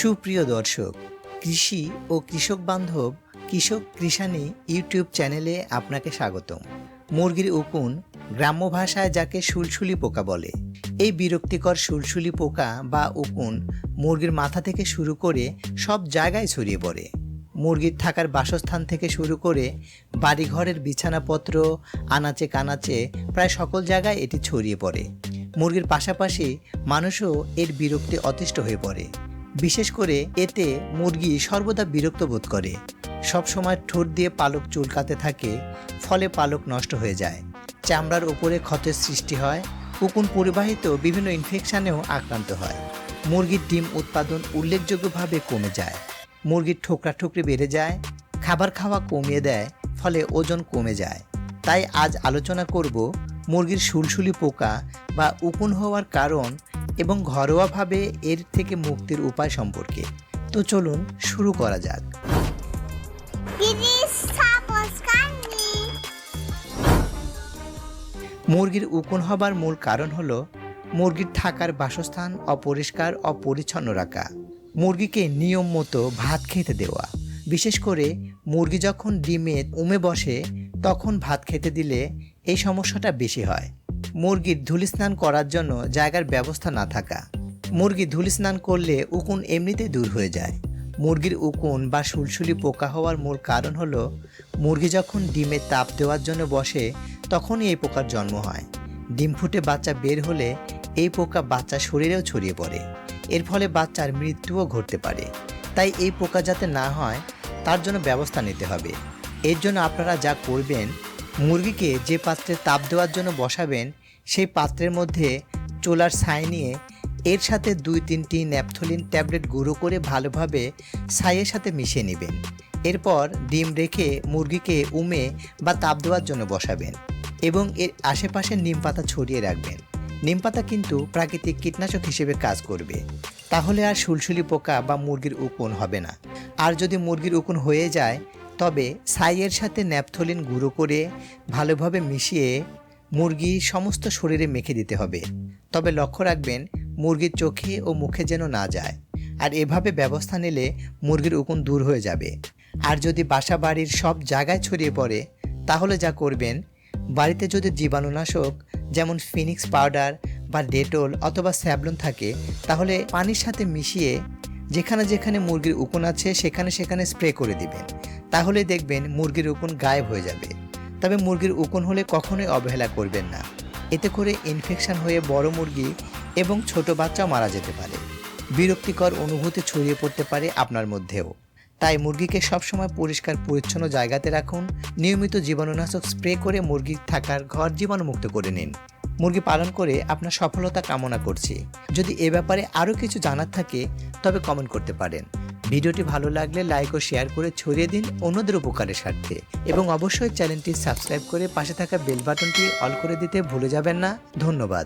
সুপ্রিয় দর্শক, কৃষি ও কৃষক বান্ধব কৃষক কৃষানি ইউটিউব চ্যানেলে আপনাকে স্বাগতম। মুরগির উকুন গ্রাম্য ভাষায় যাকে সুলসুলি পোকা বলে। এই বিরক্তিকর সুলসুলি পোকা বা উকুন মুরগির মাথা থেকে শুরু করে সব জায়গায় ছড়িয়ে পড়ে। মুরগির থাকার বাসস্থান থেকে শুরু করে বাড়িঘরের বিছানাপত্র, আনাচে কানাচে প্রায় সকল জায়গায় এটি ছড়িয়ে পড়ে। মুরগির পাশাপাশি মানুষও এর বিরক্তি অতিষ্ঠ হয়ে পড়ে। বিশেষ করে এতে মুরগি সর্বদা বিরক্ত বোধ করে। সব সময় ঠোঁট দিয়ে পালক চুলকাতে থাকে, ফলে পালক নষ্ট হয়ে যায়। চামড়ার উপরে ক্ষতের সৃষ্টি হয়, উকুন পরিবাহিত বিভিন্ন ইনফেকশানেও আক্রান্ত হয়। মুরগির ডিম উৎপাদন উল্লেখযোগ্যভাবে কমে যায়। মুরগির ঠোকরা ঠুকরি বেড়ে যায়, খাবার খাওয়া কমিয়ে দেয়, ফলে ওজন কমে যায়। তাই আজ আলোচনা করব মুরগির সুলসুলি পোকা বা উকুন হওয়ার কারণ এবং ঘরোয়াভাবে এর থেকে মুক্তির উপায় সম্পর্কে। তো চলুন শুরু করা যাক. মুরগির উকুন হবার মূল কারণ হলো, মুরগির থাকার বাসস্থান অপরিষ্কার, অপরিচ্ছন্ন রাখা। মুরগিকে নিয়ম মতো ভাত খেতে দেওয়া। বিশেষ করে মুরগি যখন ডিমে উমে বসে, তখন ভাত খেতে দিলে এই সমস্যাটা বেশি হয়। মুরগির ধুলি স্নান করার জন্য জায়গার ব্যবস্থা না থাকা। মুরগি ধুলি স্নান করলে উকুন এমনিতেই দূর হয়ে যায়। মুরগির উকুন বা সুলসুলি পোকা হওয়ার মূল কারণ হলো, মুরগি যখন ডিমে তাপ দেওয়ার জন্য বসে, তখনই এই পোকার জন্ম হয়। ডিম ফুটে বাচ্চা বের হলে এই পোকা বাচ্চা শরীরেও ছড়িয়ে পড়ে। এর ফলে বাচ্চার মৃত্যুও ঘটতে পারে। তাই এই পোকা যাতে না হয়, তার জন্য ব্যবস্থা নিতে হবে। এর জন্য আপনারা যা করবেন মুরগিকে যে পাত্রে তাপ দেওয়ার জন্য বসাবেন, সেই পাত্রের মধ্যে চোলার ছাই নিয়ে এর সাথে দুই তিনটি ন্যাপথলিন ট্যাবলেট গুঁড়ো করে ভালোভাবে ছাইয়ের সাথে মিশিয়ে নেবেন। এরপর ডিম রেখে মুরগিকে উমে বা তাপ দেওয়ার জন্য বসাবেন এবং এর আশেপাশে নিম পাতা ছড়িয়ে রাখবেন। নিম পাতা কিন্তু প্রাকৃতিক কীটনাশক হিসেবে কাজ করবে। তাহলে আর সুলসুলি পোকা বা মুরগির উকুন হবে না। আর যদি মুরগির উকুন হয়ে যায় তবে ছাইয়ের সাথে ন্যাপথলিন গুঁড়ো করে ভালোভাবে মিশিয়ে মুরগি সমস্ত শরীরে মেখে দিতে হবে। তবে লক্ষ্য রাখবেন, মুরগির চোখে ও মুখে যেন না যায়। আর এভাবে ব্যবস্থা নিলে মুরগির উকুন দূর হয়ে যাবে। আর যদি বাসা বাড়ির সব জায়গায় ছড়িয়ে পড়ে, তাহলে যা করবেন, বাড়িতে যদি জীবাণুনাশক যেমন ফিনিক্স পাউডার বা ডেটল অথবা স্যাবলন থাকে, তাহলে পানির সাথে মিশিয়ে যেখানে যেখানে মুরগির উকুন আছে, সেখানে সেখানে স্প্রে করে দিবেন। তাহলে দেখবেন মুরগির উকুন গায়েব হয়ে যাবে। তবে মুরগির উকুন হলে কখনোই অবহেলা করবেন না। এতে করে ইনফেকশন হয়ে বড় মুরগি এবং ছোট বাচ্চাও মারা যেতে পারে। বিরক্তিকর অনুভূতি ছড়িয়ে পড়তে পারে আপনার মধ্যেও। তাই মুরগিকে সবসময় পরিষ্কার, পরিচ্ছন্ন জায়গাতে রাখুন। নিয়মিত জীবাণুনাশক স্প্রে করে মুরগির থাকার ঘর জীবাণুমুক্ত করে নিন। মুরগি পালন করে আপনার সফলতা কামনা করছি। যদি এ ব্যাপারে আরও কিছু জানার থাকে, তবে কমেন্ট করতে পারেন। ভিডিওটি ভালো লাগলে লাইক ও শেয়ার করে ছড়িয়ে দিন অন্যদের উপকারের স্বার্থে। এবং অবশ্যই চ্যানেলটি সাবস্ক্রাইব করে পাশে থাকা বেল বাটনটি অল করে দিতে ভুলে যাবেন না। ধন্যবাদ।